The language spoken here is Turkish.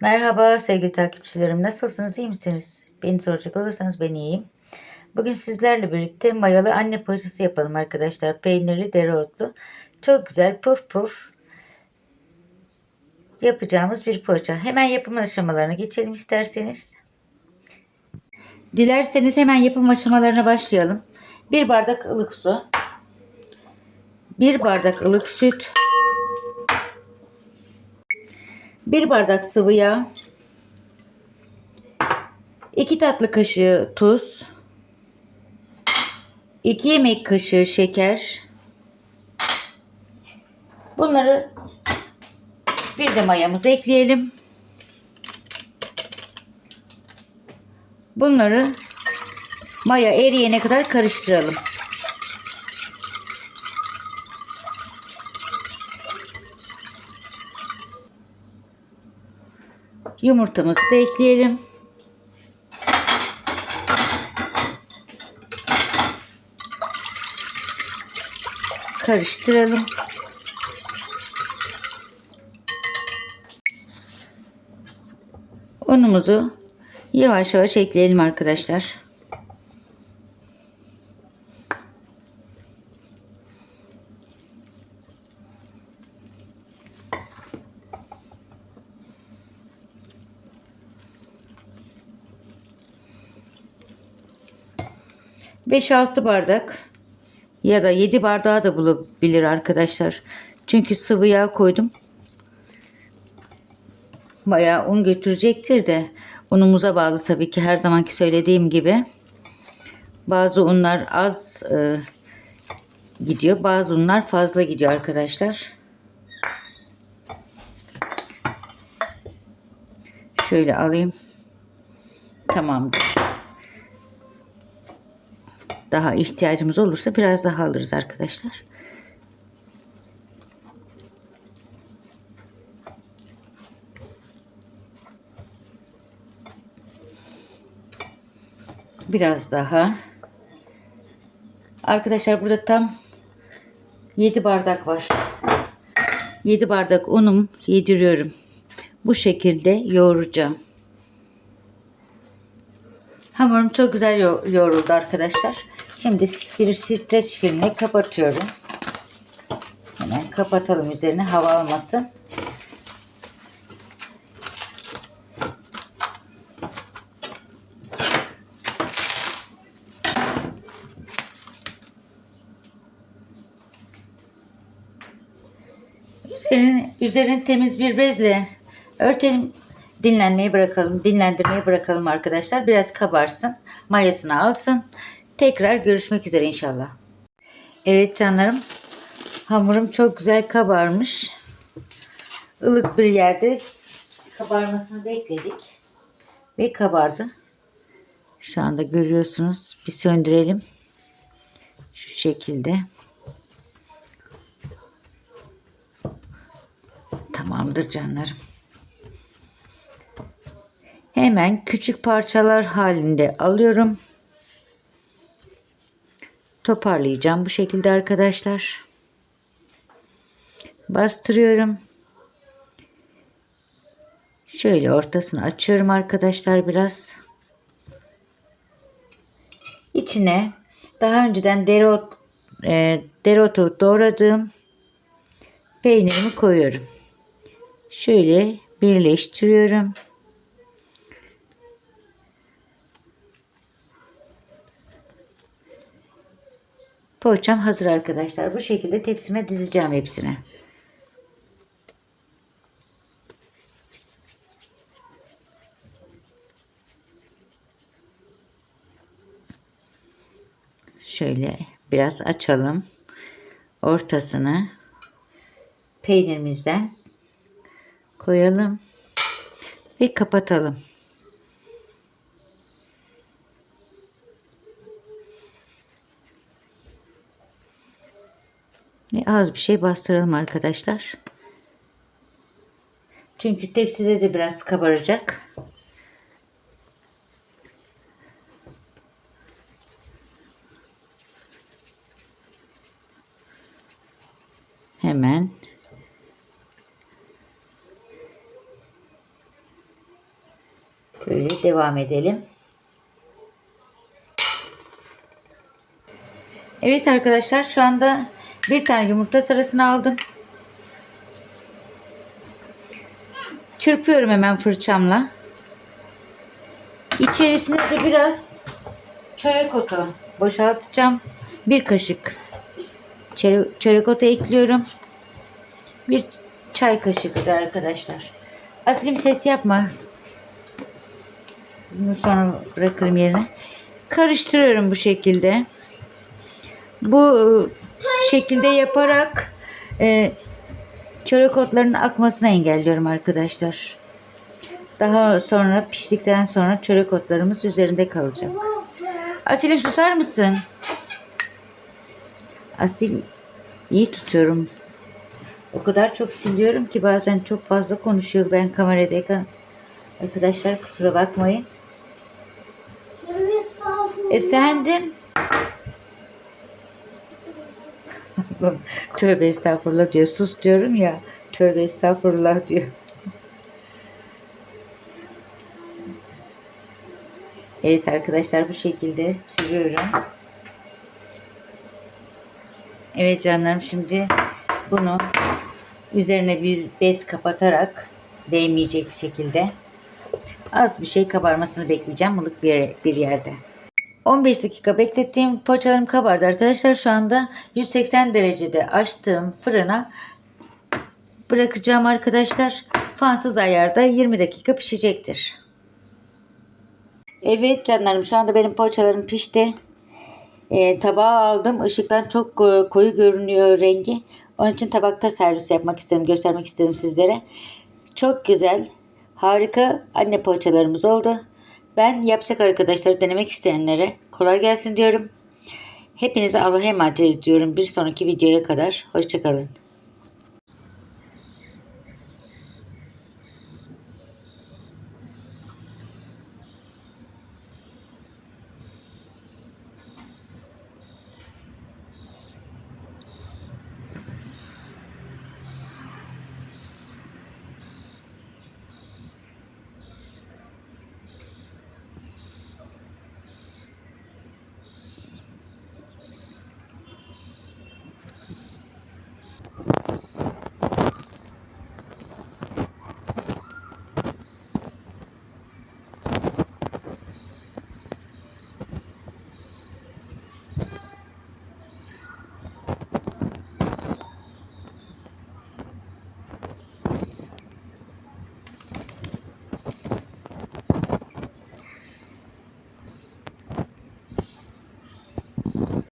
Merhaba sevgili takipçilerim. Nasılsınız? iyi misiniz? Beni soracak olursanız ben iyiyim. Bugün sizlerle birlikte mayalı anne poğaçası yapalım arkadaşlar. Peynirli, dereotlu. Çok güzel puf puf yapacağımız bir poğaça. Hemen yapım aşamalarına geçelim isterseniz. Dilerseniz hemen yapım aşamalarına başlayalım. Bir bardak ılık su. Bir bardak ılık süt. Bir bardak sıvı yağ. 2 tatlı kaşığı tuz. 2 yemek kaşığı şeker. Bunları bir de mayamızı ekleyelim. Bunları maya eriyene kadar karıştıralım. Yumurtamızı da ekleyelim. Karıştıralım. Unumuzu yavaş yavaş ekleyelim arkadaşlar. Beş altı bardak ya da 7 bardağı da bulabilir arkadaşlar. Çünkü sıvı yağ koydum. Bayağı un götürecektir de unumuza bağlı tabii ki her zamanki söylediğim gibi. Bazı unlar az e, gidiyor. Bazı unlar fazla gidiyor arkadaşlar. Şöyle alayım. Tamamdır. Daha ihtiyacımız olursa biraz daha alırız arkadaşlar. Biraz daha. Arkadaşlar burada tam 7 bardak var. 7 bardak unum yediriyorum. Bu şekilde yoğuracağım. Hamurum çok güzel yo- yoğruldu arkadaşlar. Şimdi bir streç filmle kapatıyorum. Hemen kapatalım üzerine hava almasın. Üzerini, üzerini temiz bir bezle örtelim. Dinlenmeye bırakalım. Dinlendirmeye bırakalım arkadaşlar. Biraz kabarsın. Mayasını alsın. Tekrar görüşmek üzere inşallah. Evet canlarım. Hamurum çok güzel kabarmış. Ilık bir yerde kabarmasını bekledik. Ve kabardı. Şu anda görüyorsunuz. Bir söndürelim. Şu şekilde. Tamamdır canlarım. Hemen küçük parçalar halinde alıyorum. Toparlayacağım bu şekilde arkadaşlar. Bastırıyorum. Şöyle ortasını açıyorum arkadaşlar biraz. İçine daha önceden dereot, e, dereotu doğradığım peynirimi koyuyorum. Şöyle birleştiriyorum. Poğaçam hazır arkadaşlar. Bu şekilde tepsime dizeceğim hepsini. Şöyle biraz açalım. Ortasını peynirimizden koyalım ve kapatalım. Az bir şey bastıralım arkadaşlar. Çünkü tepside de biraz kabaracak. Hemen Böyle devam edelim. Evet arkadaşlar şu anda bir tane yumurta sarısını aldım. Çırpıyorum hemen fırçamla. İçerisine de biraz çörek otu boşaltacağım. Bir kaşık çörek otu ekliyorum. Bir çay kaşığı kadar arkadaşlar. Aslim ses yapma. Bunu sonra bırakırım yerine. Karıştırıyorum bu şekilde. Bu şekilde yaparak e, çörek otlarının akmasını engelliyorum arkadaşlar. Daha sonra piştikten sonra çörek otlarımız üzerinde kalacak. Asil'im susar mısın? Asil iyi tutuyorum. O kadar çok siliyorum ki bazen çok fazla konuşuyor ben kameradayken. Arkadaşlar kusura bakmayın. Efendim? Tövbe estağfurullah diyor. Sus diyorum ya. Tövbe estağfurullah diyor. Evet arkadaşlar bu şekilde sürüyorum. Evet canlarım şimdi bunu üzerine bir bez kapatarak değmeyecek şekilde az bir şey kabarmasını bekleyeceğim ılık bir, bir yerde. 15 dakika beklettiğim poğaçalarım kabardı arkadaşlar. Şu anda 180 derecede açtığım fırına bırakacağım arkadaşlar. Fansız ayarda 20 dakika pişecektir. Evet canlarım şu anda benim poğaçalarım pişti. E, tabağa aldım. Işıktan çok e, koyu görünüyor rengi. Onun için tabakta servis yapmak istedim. Göstermek istedim sizlere. Çok güzel. Harika anne poğaçalarımız oldu. Ben yapacak arkadaşlar denemek isteyenlere kolay gelsin diyorum. Hepinize Allah'a emanet ediyorum. Bir sonraki videoya kadar. Hoşçakalın.